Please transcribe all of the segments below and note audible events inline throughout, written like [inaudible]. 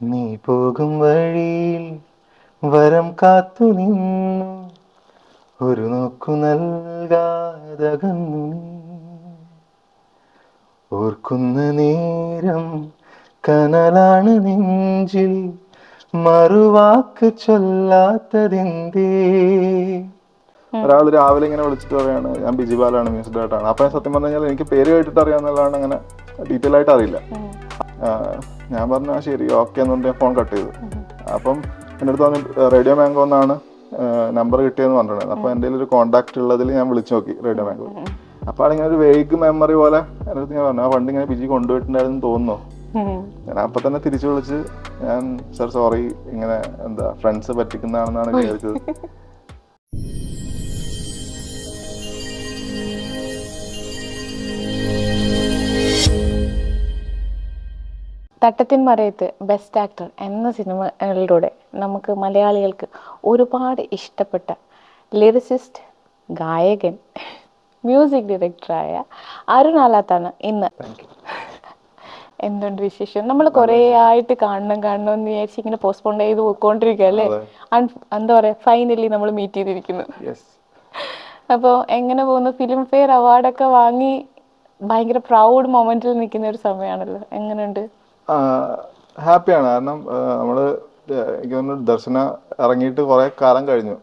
നീ പോകും വഴിയിൽ വരം കാത്തു നിന്നു. ഒരു നോക്കു നൽകാതകന്നു ഓർക്കുന്ന നേരം കനലാണ് നെഞ്ചിൽ മറുവാക്ക് ചൊല്ലാത്തതെന്തേ? ഒരാൾ രാവിലെ ഇങ്ങനെ വിളിച്ചിട്ട് പറയാണ് ഞാൻ ബിജിബാലാണ് മ്യൂസിക് ഡയറക്ടറാണ്. അപ്പൊ സത്യം പറഞ്ഞു കഴിഞ്ഞാൽ എനിക്ക് പേര് കേട്ടിട്ട് അറിയാന്നുള്ളതാണ് അങ്ങനെ ഡീറ്റെയിൽ ആയിട്ട് അറിയില്ല. ഞാൻ പറഞ്ഞു "ആ, ശരി ഓക്കെ എന്ന് പറഞ്ഞ് ഫോൺ കട്ട് ചെയ്തു. അപ്പം എന്റെ അടുത്ത് പറഞ്ഞു റേഡിയോ മാംഗോ എന്നാണ് നമ്പർ കിട്ടിയെന്ന് പറഞ്ഞിട്ടുണ്ടായിരുന്നു. അപ്പൊ എന്റെ ഒരു കോൺടാക്ട് ഉള്ളതിൽ ഞാൻ വിളിച്ചു നോക്കി റേഡിയോ മാംഗോ അപ്പൊ അതിങ്ങനെ ഒരു വേഗ് മെമ്മറി പോലെ എന്റെ അടുത്ത് ഞാൻ പറഞ്ഞു ആ ഫണ്ട് ഇങ്ങനെ ബിജി കൊണ്ടുപോയിട്ടുണ്ടായിരുന്നു തോന്നുന്നു. ഞാൻ അപ്പൊ തന്നെ തിരിച്ചു വിളിച്ച് ഞാൻ സർ സോറി ഇങ്ങനെ എന്താ ഫ്രണ്ട്സ് പറ്റിക്കുന്നതാണെന്നാണ് വിചാരിച്ചത്. തട്ടത്തിൻ മറയത്ത് ബെസ്റ്റ് ആക്ടർ എന്ന സിനിമകളിലൂടെ നമുക്ക് മലയാളികൾക്ക് ഒരുപാട് ഇഷ്ടപ്പെട്ട ലിറിസിസ്റ്റ് ഗായകൻ മ്യൂസിക് ഡയറക്ടറായ അരുൺ ആലാത്താണ് ഇന്ന്. എന്തുണ്ട് വിശേഷം? നമ്മൾ കുറേ ആയിട്ട് കാണണം കാണണം എന്ന് വിചാരിച്ച് ഇങ്ങനെ പോസ്റ്റ്പോൺ ചെയ്ത് പോയിക്കൊണ്ടിരിക്കുക അല്ലേ. എന്താ പറയാ ഫൈനലി നമ്മൾ മീറ്റ് ചെയ്തിരിക്കുന്നു. അപ്പോൾ എങ്ങനെ പോകുന്നു? ഫിലിം ഫെയർ അവാർഡൊക്കെ വാങ്ങി ഭയങ്കര പ്രൗഡ് മൊമെന്റിൽ നിൽക്കുന്ന ഒരു സമയമാണല്ലോ. എങ്ങനെയുണ്ട് ഹാപ്പിയാണ്. കാരണം നമ്മൾ എനിക്ക് തോന്നുന്നു ദർശന ഇറങ്ങിയിട്ട് കുറെ കാലം കഴിഞ്ഞു.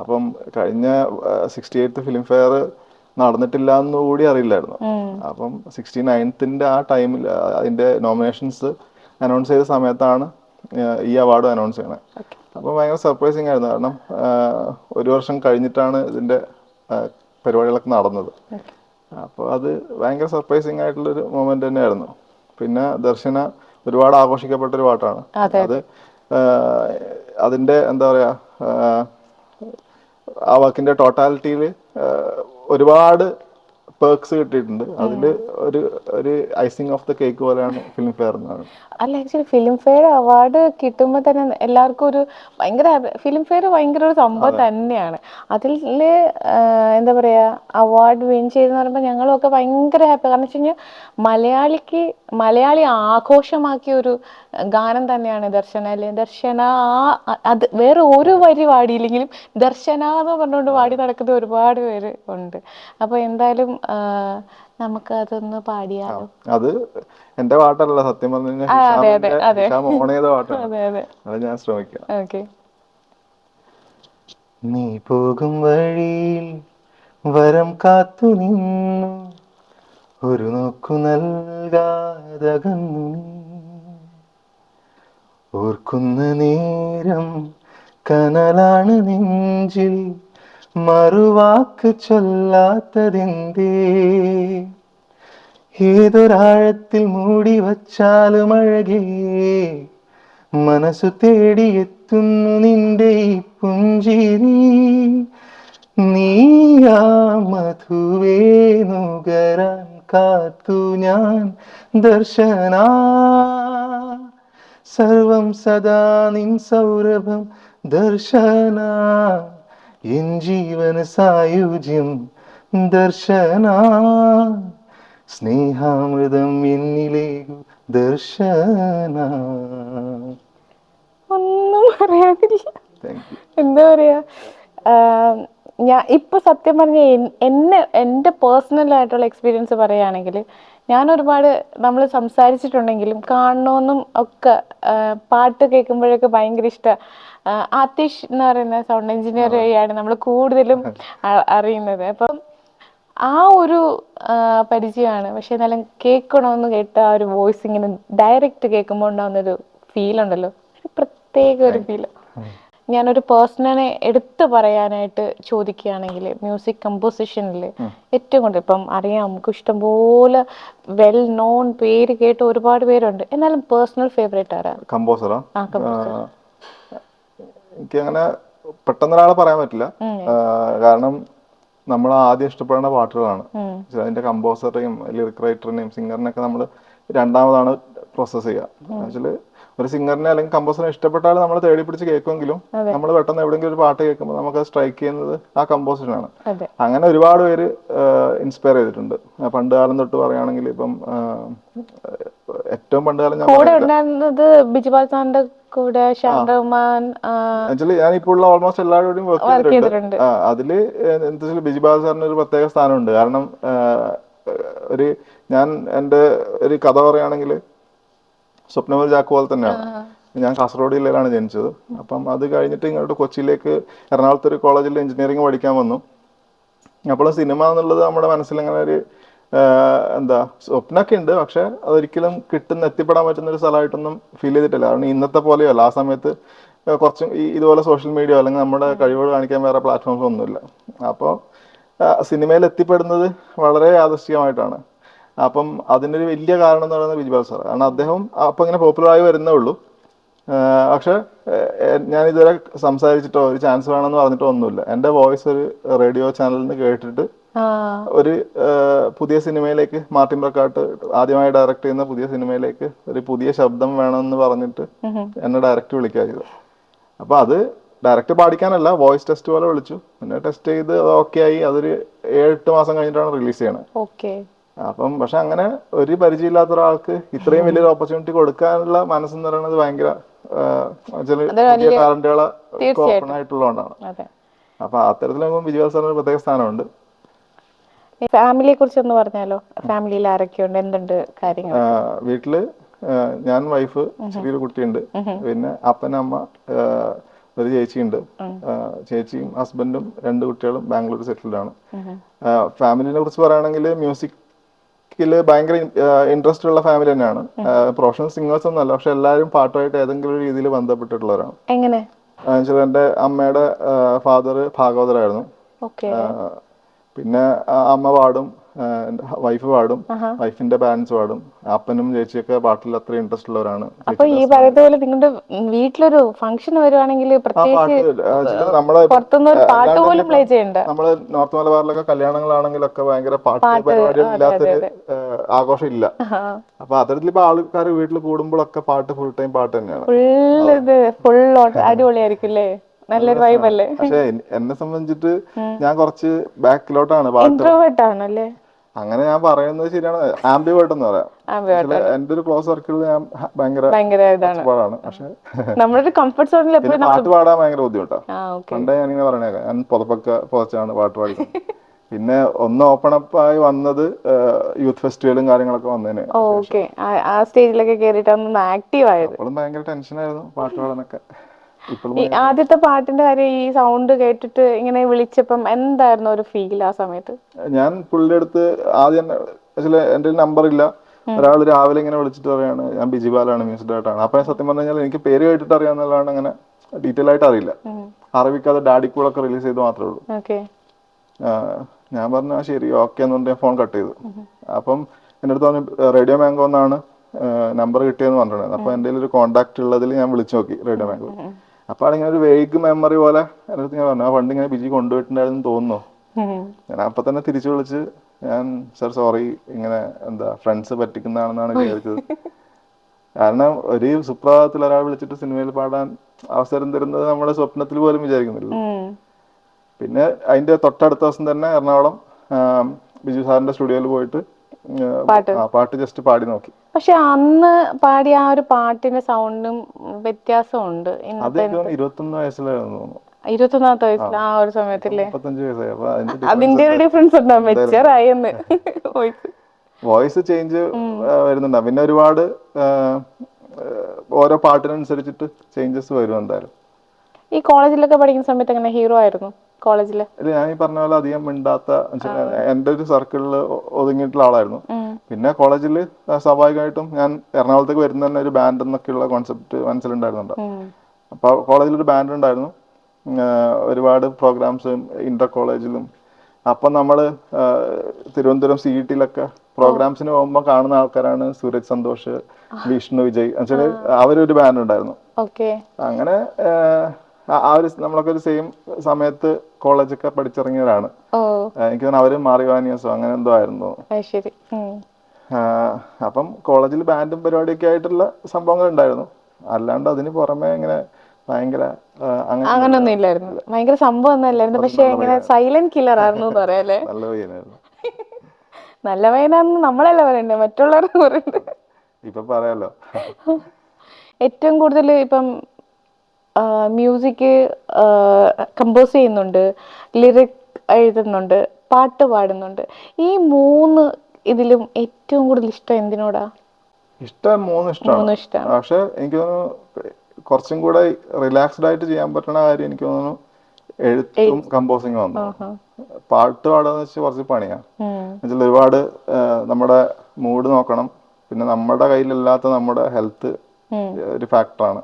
അപ്പം കഴിഞ്ഞ സിക്സ്റ്റി എയ്ത്ത് ഫിലിം ഫെയർ നടന്നിട്ടില്ല എന്ന് കൂടി അറിയില്ലായിരുന്നു. അപ്പം സിക്സ്റ്റി നയൻത്തിന്റെ ആ ടൈമിൽ അതിന്റെ നോമിനേഷൻസ് അനൗൺസ് ചെയ്ത സമയത്താണ് ഈ അവാർഡ് അനൗൺസ് ചെയ്യണത് അപ്പം ഭയങ്കര സർപ്രൈസിങ് ആയിരുന്നു. കാരണം ഒരു വർഷം കഴിഞ്ഞിട്ടാണ് ഇതിന്റെ പരിപാടികളൊക്കെ നടന്നത്. അപ്പോൾ അത് ഭയങ്കര സർപ്രൈസിങ് ആയിട്ടുള്ളൊരു മൊമെന്റ് തന്നെയായിരുന്നു. പിന്നെ ദർശന ഒരുപാട് ആഘോഷിക്കപ്പെട്ട ഒരു പാട്ടാണ്. അത്. അതിന്റെ എന്താ പറയാ ആ, വാക്കിന്റെ ടോട്ടാലിറ്റിയിൽ ഒരുപാട് പേർക്സ് കിട്ടിയിട്ടുണ്ട്. അതിൽ ഒരു ഒരു ഐസിങ് ഓഫ് ദ കേക്ക് പോലെയാണ് ഫിലിം ഫെയർ എന്നാണ് അല്ല ആക്ച്വലി ഫിലിം ഫെയർ അവാർഡ് കിട്ടുമ്പോൾ തന്നെ എല്ലാവർക്കും ഒരു ഭയങ്കര ഫിലിം ഫെയർ ഭയങ്കര ഒരു സംഭവം തന്നെയാണ്. അതിൽ എന്താ പറയാ അവാർഡ് വിൻ ചെയ്തെന്ന് പറയുമ്പോൾ ഞങ്ങളൊക്കെ ഭയങ്കര ഹാപ്പി കാരണം വെച്ച് കഴിഞ്ഞാൽ മലയാളിക്ക് മലയാളി ആഘോഷമാക്കിയ ഒരു ഗാനം തന്നെയാണ് ദർശന അല്ലെ? ദർശന അത് വേറെ ഒരു വരി പാടിയില്ലെങ്കിലും ദർശന എന്ന് പറഞ്ഞുകൊണ്ട് പാടി നടക്കുന്ന ഒരുപാട് പേര് ഉണ്ട്. അപ്പോൾ എന്തായാലും നമുക്ക് അതൊന്ന് പാടിയാലോ? അത് എന്റെ പാട്ടല്ല സത്യം പറഞ്ഞു കഴിഞ്ഞാൽ. ഓൺ ചെയ്ത പാട്ടാണ്. അതെ ഞാൻ ശ്രമിക്കാം. ഓക്കെ. നീ പോകും വഴിയിൽ വരം കാത്തു നിന്നു ഒരു നോക്കു നൽകാതകന്നു ഓർക്കുന്ന നേരം കനലാണ് നെഞ്ചിൽ മറുവാക്ക് ചൊല്ലാത്തതെന്തേ? ഏതൊരാഴത്തിൽ മൂടി വച്ചാലും അഴകേ. മനസ്സു തേടിയെത്തുന്നു നിന്റെ ഈ പുഞ്ചിരി. നീയാ മധുവേ നുകരാൻ കാത്തു ഞാൻ ദർശന. സർവം സദാ നിൻ സൗരഭം ദർശന. എൻ ജീവന സായുജ്യം ദർശന. സ്നേഹാമൃതം എന്നിലേക്കു ദർശന. ഒന്നും പറയാനില്ല താങ്ക് എന്താ പറയാ? ഞാൻ ഇപ്പൊ സത്യം പറഞ്ഞ എന്നെ എന്റെ പേഴ്സണൽ ആയിട്ടുള്ള എക്സ്പീരിയൻസ് പറയുകയാണെങ്കിൽ ഞാൻ ഒരുപാട് നമ്മൾ സംസാരിച്ചിട്ടുണ്ടെങ്കിലും കാണണമെന്നും ഒക്കെ പാട്ട് കേൾക്കുമ്പോഴൊക്കെ ഭയങ്കര ഇഷ്ടം. ആതിഷ് എന്ന് പറയുന്ന സൗണ്ട് എഞ്ചിനീയർ വഴിയാണ് നമ്മൾ കൂടുതലും അറിയുന്നത്. അപ്പം ആ ഒരു പരിചയമാണ്. പക്ഷെ എന്നാലും കേൾക്കണമെന്ന് കേട്ട ആ ഒരു വോയിസ് ഇങ്ങനെ ഡയറക്റ്റ് കേൾക്കുമ്പോൾ ഉണ്ടാകുന്ന ഒരു ഫീൽ ഉണ്ടല്ലോ. ഒരു പ്രത്യേക ഒരു ഫീൽ ഞാനൊരു പേഴ്സണനെ എടുത്തു പറയാനായിട്ട് ചോദിക്കുകയാണെങ്കിൽ മ്യൂസിക് കമ്പോസിഷനിൽ ഏറ്റവും കൂടുതൽ ഇപ്പം അറിയാം നമുക്ക് ഇഷ്ടംപോലെ വെൽ നോൺ പേര് കേട്ട് ഒരുപാട് പേരുണ്ട്. എന്നാലും പേഴ്സണൽ ഫേവറേറ്റ് ആരാ? കമ്പോസറാ ആ? composer. എനിക്ക് അങ്ങനെ പെട്ടെന്ന് ഒരാളെ പറയാൻ പറ്റില്ല കാരണം നമ്മൾ ആദ്യം ഇഷ്ടപ്പെടുന്ന പാട്ടുകളാണ്. അതിന്റെ കമ്പോസറെയും ലിറിക് റൈറ്ററിനെയും സിംഗറിനെയൊക്കെ നമ്മൾ രണ്ടാമതാണ് പ്രോസസ് ചെയ്യുക. ഒരു സിംഗറിനെ അല്ലെങ്കിൽ കമ്പോസറിനെ ഇഷ്ടപ്പെട്ടാൽ നമ്മൾ തേടി പിടിച്ച് കേൾക്കുമെങ്കിലും നമ്മൾ പെട്ടെന്ന് എവിടെയെങ്കിലും ഒരു പാട്ട് കേൾക്കുമ്പോൾ നമുക്ക് സ്ട്രൈക്ക് ചെയ്യുന്നത് ആ കമ്പോസറിനാണ് അങ്ങനെ ഒരുപാട് പേര് ഇൻസ്പയർ ചെയ്തിട്ടുണ്ട്. പണ്ട് കാലം തൊട്ട് പറയുകയാണെങ്കിൽ ഇപ്പം ഏറ്റവും പണ്ട് കാലം ഞാൻ കൂടെ ആക്ച്വലി ഞാൻ ഇപ്പോൾ ഉള്ള ഓൾമോസ്റ്റ് എല്ലാവരോടും വർക്ക് ചെയ്തിട്ടുണ്ട്. അതിൽ എന്താ ബിജിബാൽ സാറിന് ഒരു പ്രത്യേക സ്ഥാനമുണ്ട്. കാരണം ഒരു ഞാൻ എന്റെ ഒരു കഥ പറയുകയാണെങ്കിൽ സ്വപ്നമൽ ചാക്ക് പോലെ തന്നെയാണ്. ഞാൻ കാസർഗോഡ് ജില്ലയിലാണ് ജനിച്ചത്. അപ്പം അത് കഴിഞ്ഞിട്ട് ഇങ്ങോട്ട് കൊച്ചിയിലേക്ക് എറണാകുളത്ത് ഒരു കോളേജിൽ എഞ്ചിനീയറിംഗ് പഠിക്കാൻ വന്നു. അപ്പോൾ സിനിമ എന്നുള്ളത് നമ്മുടെ മനസ്സിൽ അങ്ങനെ ഒരു എന്താ സ്വപ്നമൊക്കെ ഉണ്ട്. പക്ഷെ അതൊരിക്കലും കിട്ടുന്ന എത്തിപ്പെടാൻ പറ്റുന്ന ഒരു സ്ഥലമായിട്ടൊന്നും ഫീൽ ചെയ്തിട്ടില്ല. കാരണം ഇന്നത്തെ പോലെയല്ല. ആ സമയത്ത് കുറച്ചും ഈ ഇതുപോലെ സോഷ്യൽ മീഡിയ അല്ലെങ്കിൽ നമ്മുടെ കഴിവുകൾ കാണിക്കാൻ വേറെ പ്ലാറ്റ്ഫോംസ് ഒന്നുമില്ല. അപ്പോൾ സിനിമയിൽ എത്തിപ്പെടുന്നത് വളരെ യാദൃശ്ചികമായിട്ടാണ്. അപ്പം അതിനൊരു വലിയ കാരണം എന്ന് പറയുന്നത് ബിജുപാൽ സാർ കാരണം അദ്ദേഹം അപ്പം ഇങ്ങനെ പോപ്പുലർ ആയി വരുന്നേ ഉള്ളൂ. പക്ഷേ ഞാൻ ഇതുവരെ സംസാരിച്ചിട്ടോ ഒരു ചാൻസ് വേണമെന്ന് പറഞ്ഞിട്ടോ ഒന്നുമില്ല. എന്റെ വോയിസ് ഒരു റേഡിയോ ചാനലിൽ നിന്ന് കേട്ടിട്ട് ഒരു പുതിയ സിനിമയിലേക്ക് മാർട്ടിൻ പ്രക്കാട്ട് ആദ്യമായി ഡയറക്റ്റ് ചെയ്യുന്ന പുതിയ സിനിമയിലേക്ക് ഒരു പുതിയ ശബ്ദം വേണമെന്ന് പറഞ്ഞിട്ട് എന്നെ ഡയറക്റ്റ് വിളിക്കുക ചെയ്തു അപ്പൊ അത് ഡയറക്റ്റ് പാടിക്കാനല്ല വോയിസ് ടെസ്റ്റ് പോലെ വിളിച്ചു. പിന്നെ ടെസ്റ്റ് ചെയ്ത് അത് ഓക്കെ ആയി. അതൊരു ഏഴ് എട്ട് മാസം കഴിഞ്ഞിട്ടാണ് റിലീസ് ചെയ്യണത് ഓക്കെ അപ്പം പക്ഷെ അങ്ങനെ ഒരു പരിചയമില്ലാത്ത ഒരാൾക്ക് ഇത്രയും വലിയൊരു ഓപ്പർച്യൂണിറ്റി കൊടുക്കാനുള്ള മനസ്സെന്ന് പറയുന്നത് ഭയങ്കര ചില പുതിയ ടാലന്റുകളെ ഓപ്പൺ ആയിട്ടുള്ളതുകൊണ്ടാണ്. അപ്പൊ അത്തരത്തിൽ നോക്കുമ്പോൾ വിജയ സാറിന് പ്രത്യേക സ്ഥാനമുണ്ട്. ഫാമിലിയെ കുറിച്ച് ഒന്ന് പറഞ്ഞാലോ? ഫാമിലിയിൽ ആരൊക്കെയുണ്ട്? എന്തുണ്ട് കാര്യങ്ങൾ വീട്ടിൽ ഞാൻ വൈഫ് ചെറിയൊരു കുട്ടിയുണ്ട്. പിന്നെ അപ്പൻ അമ്മ ഒരു ചേച്ചിയുണ്ട്. ചേച്ചിയും ഹസ്ബൻഡും രണ്ട് കുട്ടികളും ബാംഗ്ലൂർ സെറ്റിൽഡ് ആണ്. ഫാമിലിനെ കുറിച്ച് പറയുകയാണെങ്കിൽ മ്യൂസിക്കിൽ ഭയങ്കര ഇൻട്രസ്റ്റ് ഉള്ള ഫാമിലി തന്നെയാണ്. പ്രൊഫഷണൽ സിംഗേഴ്സ് ഒന്നും അല്ല പക്ഷെ എല്ലാവരും പാട്ടുമായിട്ട് ഏതെങ്കിലും രീതിയിൽ ബന്ധപ്പെട്ടിട്ടുള്ളവരാണ്. എങ്ങനെ? എന്റെ അമ്മയുടെ ഫാദർ ഭാഗവതരായിരുന്നു. പിന്നെ അമ്മ പാടും. വൈഫ് പാടും വൈഫിന്റെ പാരന്റ്സ് പാടും അപ്പനും ചേച്ചിയൊക്കെ പാട്ടിൽ അത്ര ഇൻട്രസ്റ്റ് ഉള്ളവരാണ്. അപ്പൊ ഈ പറയുന്ന പോലെ നിങ്ങളുടെ വീട്ടിലൊരു ഫംഗ്ഷൻ വരുവാണെങ്കിൽ പാട്ട് നമ്മളെ പുറത്തുനിന്ന് ഒരു പാട്ട് പോലും പ്ലേ ചെയ്യണ്ട. നമ്മൾ നോർത്ത് മലബാറിലൊക്കെ കല്യാണങ്ങളാണെങ്കിലൊക്കെ ഭയങ്കര പാട്ട് പരിപാടിയൊന്നും ഇല്ലാത്തൊരു ആഘോഷം ഇല്ല അപ്പൊ അത്തരത്തിൽ ഇപ്പൊ ആൾക്കാർ വീട്ടിൽ കൂടുമ്പോഴൊക്കെ പാട്ട് ഫുൾ ടൈം പാട്ട് തന്നെയാണ്. ഫുൾ ഇത് ഫുൾ അടിപൊളിയായിരിക്കും അല്ലേ നല്ലൊരു വൈബ് അല്ലേ? പക്ഷെ എന്നെ സംബന്ധിച്ചിട്ട് ഞാൻ കുറച്ച് ബാക്കിലോട്ടാണ് പാട്ട്. അങ്ങനെ ഞാൻ പറയുന്നത് ശരിയാണ്. ആംബിവേർട്ട് എന്ന് പറയാം. എന്റെ ഒരു ക്ലോസ് സർക്കിളിൽ ഞാൻ ഭയങ്കര പാടാണ് പക്ഷെ കംഫർട്ട് സോണിൽ പാട്ട് പാടാൻ ഭയങ്കര ബുദ്ധിമുട്ടാണ് ആ ഞാൻ ഇങ്ങനെ പറയണേ പറഞ്ഞേക്കാം ഞാൻ പുതപ്പൊക്കെ പുതച്ചാണ് പാട്ട് പാടി പിന്നെ ഒന്ന് ഓപ്പൺ അപ്പ് ആയി വന്നത് യൂത്ത് ഫെസ്റ്റിവലും കാര്യങ്ങളൊക്കെ വന്നതിന് ഓക്കെ. ആ സ്റ്റേജിലൊക്കെ കേറിയിട്ട് ആക്റ്റീവ് ആയത്. ഭയങ്കര ടെൻഷനായിരുന്നു പാട്ട് പാടാനൊക്കെ. ഈ ആദ്യത്തെ പാട്ടിന്റെ കാര്യം ഈ സൗണ്ട് കേട്ടിട്ട് ഇങ്ങനെ വിളിച്ചപ്പം എന്തായിരുന്നു ഒരു ഫീൽ ആ സമയത്ത്? ഞാൻ പുള്ളിയുടെ അടുത്ത് ആദ്യം എന്റെ നമ്പർ ഇല്ല. ഒരാൾ രാവിലെ ഇങ്ങനെ വിളിച്ചിട്ട് പറയാണ് ഞാൻ ബിജിബാലാണ് മ്യൂസിക് ഡയറക്ടറാണ്. അപ്പൊ ഞാൻ സത്യം പറഞ്ഞു കഴിഞ്ഞാൽ എനിക്ക് പേര് കേട്ടിട്ട് അറിയാവുന്നതാണ് അങ്ങനെ ഡീറ്റെയിൽ ആയിട്ട് അറിയില്ല. അറിവിക്കാതെ അത് ഡാഡി കൂളൊക്കെ റിലീസ് ചെയ്ത് മാത്രമേ ഉള്ളൂ. ഞാൻ പറഞ്ഞു ശരി ഓക്കെ എന്ന് പറഞ്ഞിട്ട് ഫോൺ കട്ട് ചെയ്തു. അപ്പം എന്റെ അടുത്ത് പറഞ്ഞു റേഡിയോ മാംഗോ എന്നാണ് നമ്പർ കിട്ടിയെന്ന് പറഞ്ഞിട്ടുണ്ടായിരുന്നു. അപ്പൊ എന്റെ ഒരു കോൺടാക്ട് ഉള്ളതിൽ ഞാൻ വിളിച്ചു നോക്കി റേഡിയോ മാംഗോ അപ്പൊ അതിങ്ങനെ ഒരു വേഗ് മെമ്മറി പോലെ എന്റെ അടുത്ത് പറഞ്ഞു. ആ ഫണ്ട് ഇങ്ങനെ ബിജി കൊണ്ടുപോയിട്ടുണ്ടായിരുന്നു തോന്നുന്നു. ഞാൻ അപ്പൊ തന്നെ തിരിച്ചു വിളിച്ച് ഞാൻ സർ സോറി ഇങ്ങനെ എന്താ ഫ്രണ്ട്സ് പറ്റിക്കുന്നതാണെന്നാണ് വിചാരിച്ചത്. കാരണം ഒരു സുപ്രഭാതത്തിൽ ഒരാൾ വിളിച്ചിട്ട് സിനിമയിൽ പാടാൻ അവസരം തരുന്നത് നമ്മുടെ സ്വപ്നത്തിൽ പോലും വിചാരിക്കുന്നില്ല. പിന്നെ അതിന്റെ തൊട്ടടുത്ത ദിവസം തന്നെ എറണാകുളം ബിജു സാറിന്റെ സ്റ്റുഡിയോയിൽ പോയിട്ട് പാട്ട്. ജസ്റ്റ് പാടി നോക്കി. പക്ഷെ അന്ന് പാടിയ ആ ഒരു പാട്ടിന്റെ സൗണ്ടും വ്യത്യാസമുണ്ട് ഇരുപത്തൊന്ന് വയസ്സിലായിരുന്നു ഇരുപത്തൊന്നാമത്തെ വയസ്സിൽ ആ. ഒരു സമയത്തില്ലേ? അതിന്റെ ഒരു ഡിഫറൻസ് ഉണ്ടോ? എന്ന്. വോയിസ് ചേഞ്ച് വരുന്നുണ്ടാവും പിന്നെ ഒരുപാട് ഓരോ പാട്ടിനനുസരിച്ചിട്ട് ചേഞ്ചസ് വരും എന്തായാലും. ഈ കോളേജിലൊക്കെ പഠിക്കുന്ന സമയത്ത് എങ്ങനെ ഹീറോ ആയിരുന്നു കോളേജിൽ? ഇല്ല ഞാൻ ഈ പറഞ്ഞ പോലെ അധികം മിണ്ടാത്ത എന്റെ ഒരു സർക്കിളിൽ ഒതുങ്ങിയിട്ടുള്ള ആളായിരുന്നു. പിന്നെ കോളേജിൽ സ്വാഭാവികമായിട്ടും ഞാൻ എറണാകുളത്തേക്ക് വരുന്ന തന്നെ ഒരു ബാൻഡ് എന്നൊക്കെയുള്ള കോൺസെപ്റ്റ് മനസ്സിലുണ്ടായിരുന്നുണ്ട് അപ്പൊ കോളേജിൽ ഒരു ബാൻഡ് ഉണ്ടായിരുന്നു ഒരുപാട് പ്രോഗ്രാംസും ഇന്റർ കോളേജിലും. അപ്പൊ നമ്മൾ തിരുവനന്തപുരം സി ഇ ടിയിലൊക്കെ പ്രോഗ്രാംസിന് പോകുമ്പോൾ കാണുന്ന ആൾക്കാരാണ് സൂരജ് സന്തോഷ് വിഷ്ണു വിജയ്. എന്നുവെച്ചാൽ അവരൊരു ബാൻഡ് ഉണ്ടായിരുന്നു അങ്ങനെ ആ- ഒരു നമ്മളൊക്കെ ഒരു സെയിം സമയത്ത് കോളേജൊക്കെ പഠിച്ചിറങ്ങിയവരാണ്. എനിക്ക് തോന്നുന്നു അവർ മാറിവാനിയസോ അങ്ങനെ എന്തോ ആയിരുന്നു. ശരി. അപ്പം കോളേജിൽ ബാൻഡും പരിപാടിയൊക്കെ ആയിട്ടുള്ള സംഭവങ്ങൾ ഉണ്ടായിരുന്നു അല്ലാണ്ട് അതിന് പുറമെ ഇങ്ങനെ ഭയങ്കര അങ്ങനൊന്നും ഇല്ലായിരുന്നു. ഭയങ്കര സംഭവം ഒന്നും അല്ലായിരുന്നു. പക്ഷെ ഇങ്ങനെ സൈലന്റ് കില്ലർ ആയിരുന്നു പറയല്ലേ നല്ല പയ്യനായിരുന്നു [laughs] നല്ല പയ്യനാന്ന് നമ്മളല്ല പറയണ്ടേ? മറ്റുള്ളവർ പറയണ്ടേ? ഇപ്പൊ പറയാലോ. [laughs] ഏറ്റവും കൂടുതൽ ഇപ്പം മ്യൂസിക് കമ്പോസ് ചെയ്യുന്നുണ്ട് ലിറിക് എഴുതുന്നുണ്ട് പാട്ട് പാടുന്നുണ്ട്. ഈ മൂന്ന് ഇതിലും ഏറ്റവും കൂടുതൽ ഇഷ്ടം എന്തിനോടാ? ഇഷ്ടം മൂന്ന് ഇഷ്ടമാണ്. പക്ഷെ എനിക്ക് തോന്നുന്നു കുറച്ചും കൂടെ റിലാക്സ്ഡ് ആയിട്ട് ചെയ്യാൻ പറ്റുന്ന കാര്യം എനിക്ക് തോന്നുന്നു എഴുത്തും കമ്പോസിംഗും വന്നു പാട്ട് പാടുക വെച്ചാൽ കുറച്ച് പണിയാണ് എന്നുവെച്ചാൽ ഒരുപാട് നമ്മുടെ മൂഡ് നോക്കണം. പിന്നെ നമ്മുടെ കയ്യിലല്ലാത്ത നമ്മുടെ ഹെൽത്ത് ഒരു ഫാക്ടറാണ്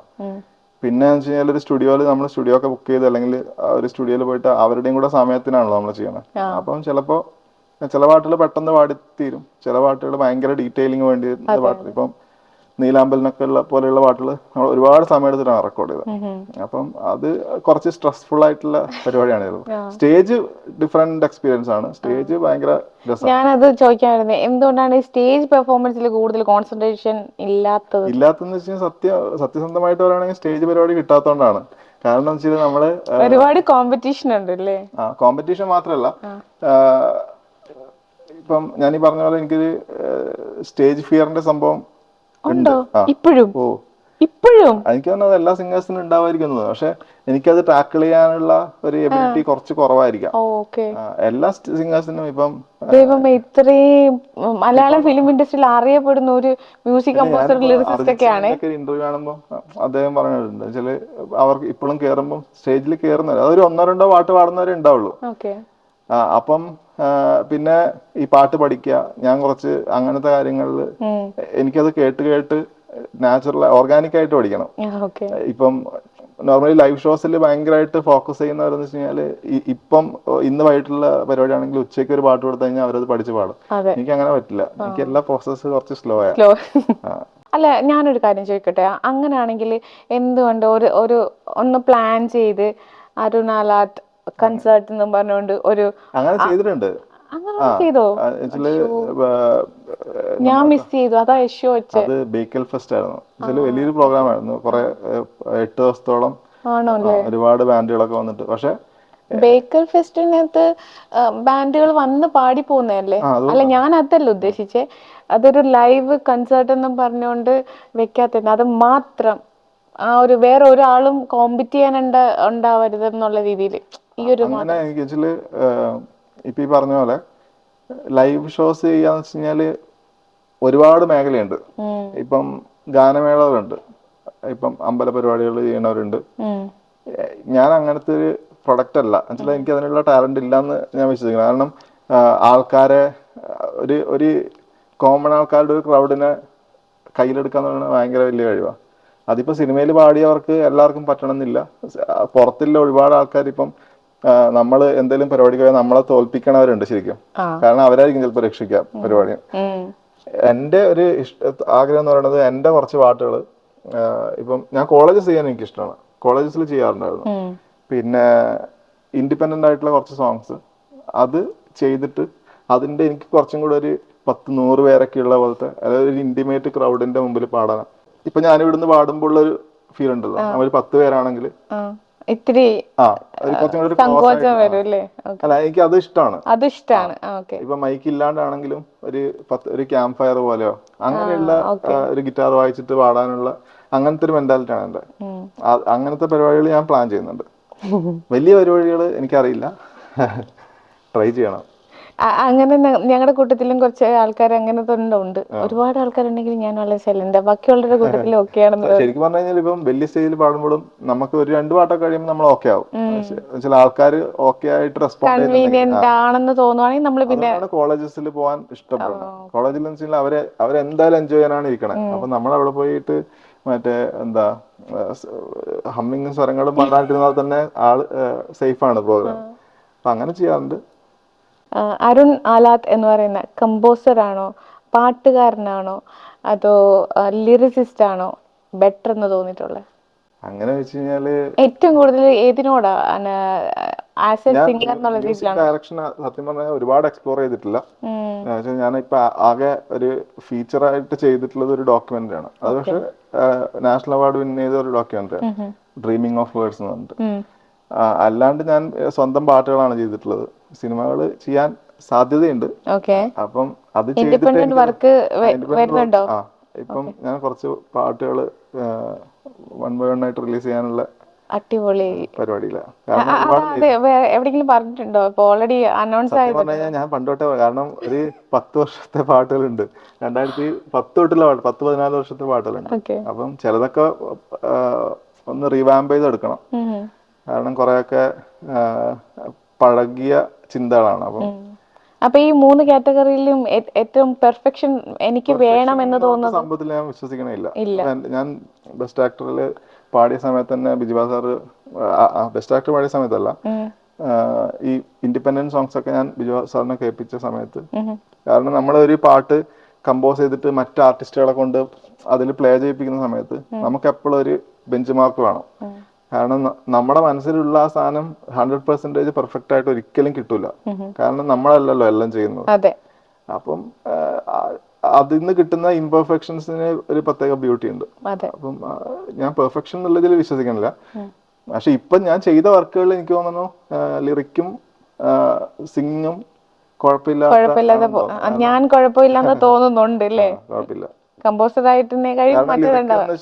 പിന്നെ എന്ന് വെച്ച് കഴിഞ്ഞാൽ ഒരു സ്റ്റുഡിയോയിൽ നമ്മൾ സ്റ്റുഡിയോ ഒക്കെ ബുക്ക് ചെയ്ത് അല്ലെങ്കിൽ ഒരു സ്റ്റുഡിയോയിൽ പോയിട്ട് അവരുടെയും കൂടെ സമയത്തിനാണല്ലോ നമ്മൾ ചെയ്യുന്നത്. അപ്പം ചിലപ്പോൾ ചില പാട്ടുകൾ പെട്ടെന്ന് പാടിത്തീരും. ചില പാട്ടുകൾ ഭയങ്കര ഡീറ്റെയിലിംഗ് വേണ്ടി പാട്ട്. ഇപ്പം നീലാമ്പലിനൊക്കെ ഉള്ള പോലെയുള്ള പാട്ടുകൾ നമ്മൾ ഒരുപാട് സമയം എടുത്തിട്ടാണ് റെക്കോർഡ് ചെയ്തത്. അപ്പം അത് കുറച്ച് സ്ട്രെസ്ഫുൾ ആയിട്ടുള്ള പരിപാടിയാണ് സ്റ്റേജ് ഡിഫറെന്റ് എക്സ്പീരിയൻസ് ആണ്. സ്റ്റേജ് ഭയങ്കര ഞാനത് ചോദിക്കാമായിരുന്നു എന്തുകൊണ്ടാണ് സ്റ്റേജ് പെർഫോമൻസിൽ കൂടുതൽ കോൺസെൻട്രേഷൻ ഇല്ലാത്തത്? ഇല്ലാത്തെന്ന് വെച്ചാൽ സത്യ സത്യസന്ധമായിട്ട് പറയുകയാണെങ്കിൽ സ്റ്റേജ് പരിപാടി കിട്ടാത്തതുകൊണ്ടാണ് കാരണം വെച്ചാൽ നമ്മൾ ഒരുപാട് കോമ്പറ്റീഷൻ ഉണ്ട് അല്ലേ? ആ കോമ്പറ്റീഷൻ മാത്രമല്ല. ഇപ്പം ഞാൻ ഈ പറഞ്ഞ പോലെ എനിക്കൊരു സ്റ്റേജ് ഫിയറിന്റെ സംഭവം ഉണ്ട്. ഇപ്പോഴും. ഇപ്പോഴും. എനിക്ക് തോന്നുന്നത് എല്ലാ സിംഗേഴ്സിനും ഉണ്ടാവായിരിക്കും പക്ഷെ എനിക്കത് ടാക്കിൾ ചെയ്യാനുള്ള ഒരു എബിലിറ്റി കുറച്ച് കുറവായിരിക്കാം. എല്ലാ സിംഗേഴ്സിനും ഇപ്പം ദൈവം ഇത്രയും മലയാളം ഫിലിം ഇൻഡസ്ട്രിയിൽ അറിയപ്പെടുന്ന ഒരു മ്യൂസിക് കമ്പോസർ ലിറിസിസ്റ്റ് ഒക്കെയാണ്. ഇന്റർവ്യൂ കാണുമ്പോൾ അദ്ദേഹം പറഞ്ഞിട്ടുണ്ട് ചില അവർക്ക് ഇപ്പോഴും കേറുമ്പോൾ സ്റ്റേജിൽ കേറുന്നവര് അതൊരു ഒന്നോ രണ്ടോ പാട്ട് പാടുന്നവരെ ഉണ്ടാവുള്ളൂ. അപ്പം പിന്നെ ഈ പാട്ട് പഠിക്കുക ഞാൻ കുറച്ച് അങ്ങനത്തെ കാര്യങ്ങളിൽ എനിക്കത് കേട്ട് കേട്ട് നാച്ചുറൽ ഓർഗാനിക് ആയിട്ട് പഠിക്കണം. ഇപ്പം നോർമലി ലൈവ് ഷോസിൽ ഭയങ്കരമായിട്ട് ഫോക്കസ് ചെയ്യുന്നവരെന്ന് വെച്ച് കഴിഞ്ഞാൽ ഈ- ഇപ്പം ഇന്ന് വൈകിട്ടുള്ള പരിപാടി ആണെങ്കിൽ ഉച്ചയ്ക്ക് ഒരു പാട്ട് കൊടുത്തു കഴിഞ്ഞാൽ അവരത് പഠിച്ച് പാടും. എനിക്ക് അങ്ങനെ പറ്റില്ല. എനിക്ക് എല്ലാ പ്രോസസ്സ് കുറച്ച് സ്ലോ ആണ്. അല്ല ഞാനൊരു കാര്യം ചോദിക്കട്ടെ? അങ്ങനെയാണെങ്കിൽ എന്തുകൊണ്ട് ഒരു ഒരു ഒന്ന് പ്ലാൻ ചെയ്ത് അരുണാലാട്ട് കൺസേർട്ട് എന്നും പറഞ്ഞുകൊണ്ട് ഒരു അങ്ങനെ ചെയ്തിട്ടുണ്ട്. അങ്ങനെ ചെയ്തോ? ഞാൻ മിസ് ചെയ്തു. അതാ യശോ വെച്ച്. അത് ബേക്കൽ ഫെസ്റ്റ് ആയിരുന്നു. എന്നുവെച്ചാൽ വലിയൊരു പ്രോഗ്രാം ആയിരുന്നു. കുറെ എട്ട് ദിവസത്തോളം ഒരുപാട് ബാൻഡുകളൊക്കെ വന്നിട്ട്. പക്ഷെ ബേക്കൽ ഫെസ്റ്റിനകത്ത് ബാൻഡുകൾ വന്ന് പാടി പോകുന്നതല്ലേ? അല്ല ഞാൻ അതല്ല ഉദ്ദേശിച്ചേ. അതൊരു ലൈവ് കൺസേർട്ട് എന്നും പറഞ്ഞുകൊണ്ട് വെക്കാത്ത അത് മാത്രം ആ ഒരു വേറെ ഒരാളും കോമ്പറ്റ് ചെയ്യാൻ ഉണ്ടാവരുത് എന്നുള്ള രീതിയിൽ ഈ ഒരു അങ്ങനെ എനിക്ക് ഇപ്പൊ ഈ പറഞ്ഞ പോലെ ലൈവ് ഷോസ് ചെയ്യാന്ന് വെച്ച് കഴിഞ്ഞാൽ ഒരുപാട് മേഖലയുണ്ട്. ഇപ്പം ഗാനമേളകളുണ്ട്. ഇപ്പം അമ്പല പരിപാടികൾ ചെയ്യണവരുണ്ട് ഞാൻ അങ്ങനത്തെ ഒരു പ്രൊഡക്റ്റ് അല്ല. എന്നുവെച്ചാൽ എനിക്ക് അതിനുള്ള ടാലന്റ് ഇല്ലാന്ന് ഞാൻ വിശ്വസിക്കുന്നു. കാരണം ആൾക്കാരെ ഒരു ഒരു കോമൺ ആൾക്കാരുടെ ഒരു ക്രൗഡിനെ കയ്യിലെടുക്കാന്ന് പറയുന്നത് ഭയങ്കര വലിയ കഴിവാണ് അതിപ്പോ സിനിമയിൽ പാടിയവർക്ക് എല്ലാവർക്കും പറ്റണമെന്നില്ല. പുറത്തില്ല പുറത്തുള്ള ഒരുപാട് ആൾക്കാർ ഇപ്പം നമ്മൾ എന്തെങ്കിലും പരിപാടിക്ക് പോയാൽ നമ്മളെ തോൽപ്പിക്കണവരുണ്ട് ശരിക്കും. കാരണം അവരായിരിക്കും ചിലപ്പോൾ രക്ഷിക്കാം പരിപാടി. എന്റെ എന്റെ ഒരു ആഗ്രഹം എന്ന് പറയുന്നത് എന്റെ കുറച്ച് പാട്ടുകൾ ഇപ്പം ഞാൻ കോളേജസ് ചെയ്യാൻ എനിക്ക് ഇഷ്ടമാണ് കോളേജസിൽ ചെയ്യാറുണ്ടായിരുന്നു പിന്നെ ഇൻഡിപെൻഡന്റ് ആയിട്ടുള്ള കുറച്ച് സോങ്സ് അത് ചെയ്തിട്ട് അതിന്റെ എനിക്ക് കുറച്ചും കൂടെ ഒരു പത്ത് നൂറ് പേരൊക്കെ ഉള്ള പോലത്തെ അതായത് ഒരു ഇന്റിമേറ്റ് ക്രൗഡിന്റെ മുമ്പിൽ പാടാൻ. ഇപ്പൊ ഞാൻ ഇവിടുന്ന് പാടുമ്പോൾ ഉള്ള ഒരു ഫീൽ ഉണ്ടല്ലോ നമ്മൾ പത്ത് പേരാണെങ്കിൽ ഇത്തിരി സങ്കോചം വരും അല്ലേ? എനിക്ക് അത് ഇഷ്ടമാണ് അത് ഇഷ്ടമാണ് ഇപ്പൊ മൈക്ക് ഇല്ലാണ്ടാണെങ്കിലും ഒരു പത്ത് ഒരു ക്യാമ്പ് ഫയർ പോലെയോ അങ്ങനെയുള്ള ഒരു ഗിറ്റാർ വായിച്ചിട്ട് പാടാനുള്ള അങ്ങനത്തെ ഒരു മെന്റാലിറ്റി ആണ് എന്റെ അങ്ങനത്തെ പരിപാടികൾ ഞാൻ പ്ലാൻ ചെയ്യുന്നുണ്ട്. [laughs] വലിയ പരിപാടികൾ എനിക്കറിയില്ല. [laughs] ട്രൈ ചെയ്യണം. അങ്ങനെ ഞങ്ങളുടെ കൂട്ടത്തിലും കുറച്ച് ആൾക്കാർ അങ്ങനെ തന്നെ ഉണ്ട്. ഒരുപാട് ആൾക്കാരുണ്ടെങ്കിൽ ഞാൻ വളരെ സൈലന്റ് ബാക്കിയുള്ളവരുടെ കൂട്ടത്തിലും ഒക്കെയാണെന്ന് ശരിക്കും പറഞ്ഞു കഴിഞ്ഞാൽ ഇപ്പം വലിയ സ്റ്റേജിൽ പാടുമ്പോഴും നമുക്ക് ഒരു രണ്ട് പാട്ടൊക്കെ കഴിയുമ്പോൾ നമ്മൾ ഓക്കെ ആവും. ചില ആൾക്കാർ ഓക്കെ ആയിട്ട് റെസ്പോണ്ട് കൺവീനിയന്റ് ആണെന്ന് തോന്നുവാണെങ്കിൽ നമ്മൾ പിന്നെ കോളേജസിൽ പോകാൻ ഇഷ്ടപ്പെടുന്നത്. കോളേജിൽ എന്ന് വെച്ചാൽ അവരെ അവരെന്തായാലും എൻജോയ് ചെയ്യാനാണ് ഇരിക്കണേ. അപ്പൊ നമ്മൾ അവിടെ പോയിട്ട് മറ്റേ എന്താ ഹമ്മിങ്ങും സ്വരങ്ങളും പാടാണ്ടിരുന്നാൽ തന്നെ ആൾ സേഫ് ആണ് പ്രോഗ്രാം. അപ്പൊ അങ്ങനെ ചെയ്യാറുണ്ട്. അരുൺ ആലാത്ത് എന്ന് പറയുന്ന കമ്പോസർ ആണോ പാട്ടുകാരനാണോ അതോ ലിറിസിസ്റ്റ് ആണോ ബെറ്റർ എന്ന് തോന്നിയിട്ടുള്ളത്? അങ്ങനെ വെച്ച് കഴിഞ്ഞാൽ ഏറ്റവും കൂടുതൽ ഏതിനോടാ? ആസ് എ സിംഗർ എന്നുള്ള രീതിയിലാണ്. ഡയറക്ഷൻ സത്യം പറഞ്ഞാൽ ഒരുപാട് എക്സ്പ്ലോർ ചെയ്തിട്ടില്ല. ഞാൻ ഇപ്പൊ ആകെ ഒരു ഫീച്ചർ ആയിട്ട് ചെയ്തിട്ടുള്ളത് ഒരു ഡോക്യുമെന്ററി ആണ്. അത് പക്ഷെ നാഷണൽ അവാർഡ് വിൻ ചെയ്ത ഒരു ഡോക്യുമെന്ററി ആണ്. ഡ്രീമിങ് ഓഫ് വേർഡ്സ് എന്ന് പറഞ്ഞിട്ട്. അല്ലാണ്ട് ഞാൻ സ്വന്തം പാട്ടുകളാണ് ചെയ്തിട്ടുള്ളത്. സിനിമകൾ ചെയ്യാൻ സാധ്യതയുണ്ട്. ഓക്കെ. അപ്പം അത് ചെയ്തിട്ട് വർക്ക് വരുന്നുണ്ടോ? ഇപ്പം ഞാൻ കുറച്ച് പാട്ടുകൾ വൺ ബൈ വൺ ആയിട്ട് റിലീസ് ചെയ്യാനുള്ള അടിപൊളി. പരിപാടിയില്ല എവിടെയെങ്കിലും പറഞ്ഞിട്ടുണ്ടോ? ഇപ്പൊ ഓൾറെഡി അനൗൺസ് ആയി ഞാൻ പണ്ടോട്ടെ കാരണം ഒരു പത്ത് വർഷത്തെ പാട്ടുകളുണ്ട്. രണ്ടായിരത്തി പത്ത് തൊട്ടുള്ള പാട്ട് പത്ത് പതിനാല് വർഷത്തെ പാട്ടുകളുണ്ട്. അപ്പം ചിലതൊക്കെ ഒന്ന് റീവാമ്പ് ചെയ്ത് എടുക്കണം കാരണം കുറെയൊക്കെ പഴകിയ ചിന്തകളാണ്. അപ്പം അപ്പൊ ഈ മൂന്ന് കാറ്റഗറിയിലും ഏറ്റവും പെർഫെക്ഷൻ എനിക്ക് വേണം എന്ന് തോന്നുന്നു സംഭവത്തിൽ ഞാൻ വിശ്വസിക്കണില്ല. ഞാൻ ബെസ്റ്റ് ആക്ടറിൽ പാടിയ സമയത്ത് തന്നെ ബിജുബാ സാറ് ബെസ്റ്റ് ആക്ടർ പാടിയ സമയത്തല്ല. ഈ ഇൻഡിപെൻഡന്റ് സോങ്സ് ഒക്കെ ഞാൻ ബിജു സാറിനെ കേൾപ്പിച്ച സമയത്ത്. കാരണം നമ്മൾ ഒരു പാട്ട് കമ്പോസ് ചെയ്തിട്ട് മറ്റ് ആർട്ടിസ്റ്റുകളെ കൊണ്ട് അതിൽ പ്ലേ ചെയ്യിപ്പിക്കുന്ന സമയത്ത് നമുക്ക് എപ്പോഴും ഒരു ബെഞ്ച് മാർക്ക് വേണം. കാരണം നമ്മുടെ മനസ്സിലുള്ള ആ സാധനം ഹൺഡ്രഡ് പെർസെന്റേജ് പെർഫെക്റ്റ് ആയിട്ട് ഒരിക്കലും കിട്ടൂല. കാരണം നമ്മളല്ലല്ലോ എല്ലാം ചെയ്യുന്നത്. അപ്പം അതിൽ നിന്ന് കിട്ടുന്ന ഇംപെർഫെക്ഷൻസിന് ഒരു പ്രത്യേക ബ്യൂട്ടി ഉണ്ട്. അപ്പം ഞാൻ പെർഫെക്ഷൻ എന്നുള്ളതിൽ വിശ്വസിക്കണില്ല. പക്ഷെ ഇപ്പൊ ഞാൻ ചെയ്ത വർക്കുകളിൽ എനിക്ക് തോന്നുന്നു ലിറിക്കും സിംഗും കുഴപ്പമില്ലാത്ത ആ, ഞാൻ കുഴപ്പമില്ലെന്ന് തോന്നുന്നുണ്ട് അല്ലേ? കുഴപ്പമില്ല. കമ്പോസർ ആയിട്ട്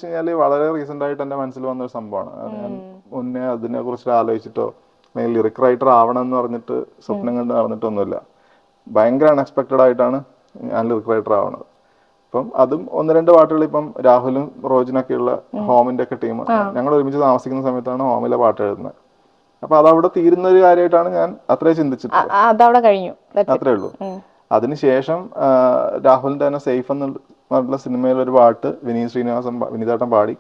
കഴിഞ്ഞാൽ വളരെ റീസെന്റ് ആയിട്ട് എന്റെ മനസ്സിൽ വന്ന ഒരു സംഭവമാണ്. ഞാൻ മുന്നേ അതിനെ കുറിച്ച് ആലോചിച്ചിട്ടോ അല്ലെങ്കിൽ ലിറിക് റൈറ്റർ ആവണം എന്ന് പറഞ്ഞിട്ട് സ്വപ്നം കണ്ട് നടന്നിട്ടൊന്നുമില്ല. ഭയങ്കര അൺഎക്സ്പെക്ടഡ് ആയിട്ടാണ് ഞാൻ ലിറിക് റൈറ്റർ ആവണത്. അപ്പം അതും ഒന്ന് രണ്ട് പാട്ടുകൾ ഇപ്പം രാഹുലും റോജിനൊക്കെയുള്ള ഹോമിന്റെ ഒക്കെ ടീം ഞങ്ങൾ ഒരുമിച്ച് താമസിക്കുന്ന സമയത്താണ് ഹോമിലെ പാട്ട് എഴുതുന്നത്. അപ്പൊ അതവിടെ തീരുന്ന ഒരു കാര്യമായിട്ടാണ് ഞാൻ അത്രേ ചിന്തിച്ചിട്ടുള്ളത്. അത്രേ ഉള്ളൂ. അതിനുശേഷം രാഹുലിന്റെ തന്നെ സേഫ് എന്ന് പറഞ്ഞിട്ടുള്ള സിനിമയിൽ ഒരു പാട്ട് വിനീത് ശ്രീനിവാസൻ വിനീതേട്ടൻ പാടി.